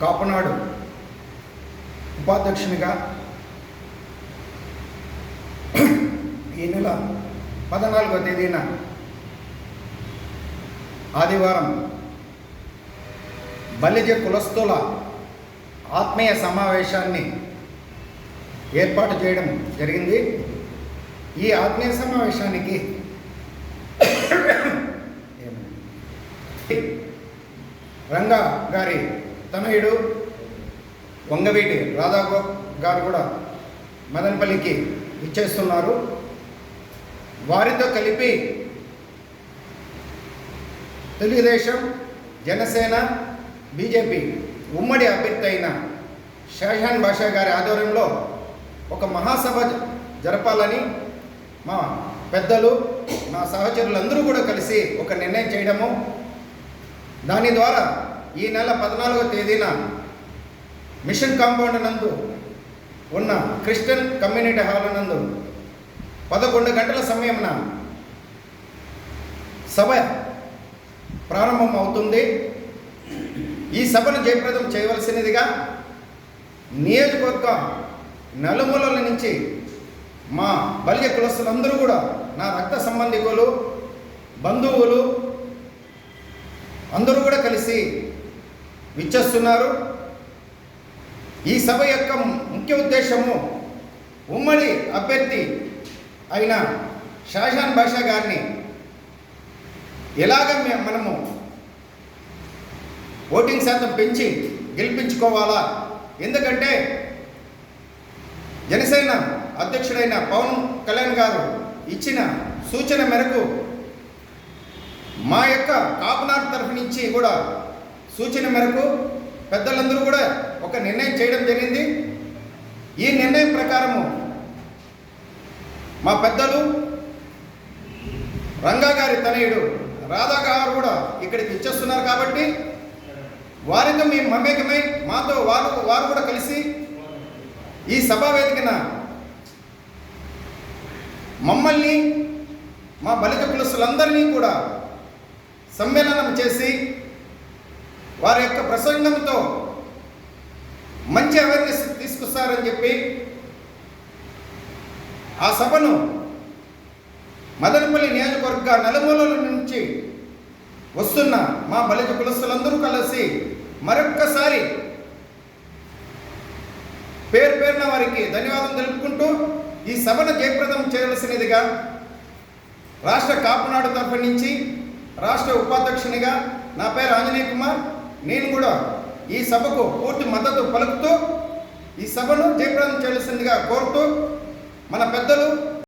కాపునాడు ఉపాధ్యక్షునిగా ఈ నెల పద్నాలుగో తేదీన ఆదివారం బలిజ కులస్తుల ఆత్మీయ సమావేశాన్ని ఏర్పాటు చేయడం జరిగింది. ఈ ఆత్మీయ సమావేశానికి రంగా గారి తనయుడు వంగవీటి రాధా గారు కూడా మదనపల్లికి ఇచ్చేస్తున్నారు వారితో కలిపి తెలుగుదేశం జనసేన బీజేపీ ఉమ్మడి అభ్యర్థి అయిన షాజహాన్ బాషా గారి ఆధ్వర్యంలో ఒక మహాసభ జరపాలని మా పెద్దలు నా సహచరులందరూ కూడా కలిసి ఒక నిర్ణయం చేయడము దాని ద్వారా ఈ నెల పద్నాలుగో తేదీన మిషన్ కాంపౌండ్ నందు ఉన్న క్రిస్టియన్ కమ్యూనిటీ హాల్ నందు పదకొండు గంటల సమయమున సభ ప్రారంభం అవుతుంది ఈ సభను జయప్రదం చేయవలసినదిగా నియోజకవర్గ నలుమూలల నుంచి మా బల్య కులస్తులందరూ కూడా నా రక్త సంబంధికులు బంధువులు అందరూ కూడా కలిసి విచ్చేస్తున్నారు. ఈ సభ యొక్క ముఖ్య ఉద్దేశము ఉమ్మడి అభ్యర్థి అయిన షాజాన్ బాషా గారిని ఎలాగ మనము ఓటింగ్ శాతం పెంచి గెలిపించుకోవాలా? ఎందుకంటే జనసేన అధ్యక్షుడైన పవన్ కళ్యాణ్ గారు ఇచ్చిన సూచన మేరకు మా యొక్క కాపునాథ్ తరఫు నుంచి కూడా సూచన మేరకు పెద్దలందరూ కూడా ఒక నిర్ణయం చేయడం జరిగింది. ఈ నిర్ణయం ప్రకారము మా పెద్దలు రంగా గారి తనయుడు రాధా గారు కూడా ఇక్కడికి ఇచ్చేస్తున్నారు కాబట్టి వారితో మేము మమేకమై మాతో వారు వారు కూడా కలిసి ఈ సభా వేదికన మమ్మల్ని మా బలిక కులస్తులందరినీ కూడా సమ్మేళనం చేసి వారి యొక్క ప్రసంగంతో మంచి అవేర్నెస్ తీసుకొస్తారని చెప్పి ఆ సభను మదనపల్లి నియోజకవర్గ నలుమూలల నుంచి వస్తున్న మా బలిజ కులస్తులందరూ కలిసి మరొక్కసారి పేరు పేరున వారికి ధన్యవాదం తెలుపుకుంటూ ఈ సభను జయప్రదం చేయవలసినదిగా రాష్ట్ర కాపునాడు తరఫు నుంచి రాష్ట్ర ఉపాధ్యక్షునిగా నా పేరు ఆంజనేయ కుమార్. నేను కూడా ఈ సభకు పూర్తి మద్దతు పలుకుతూ ఈ సభను జయప్రదం చేయాల్సిందిగా కోరుతూ మన పెద్దలు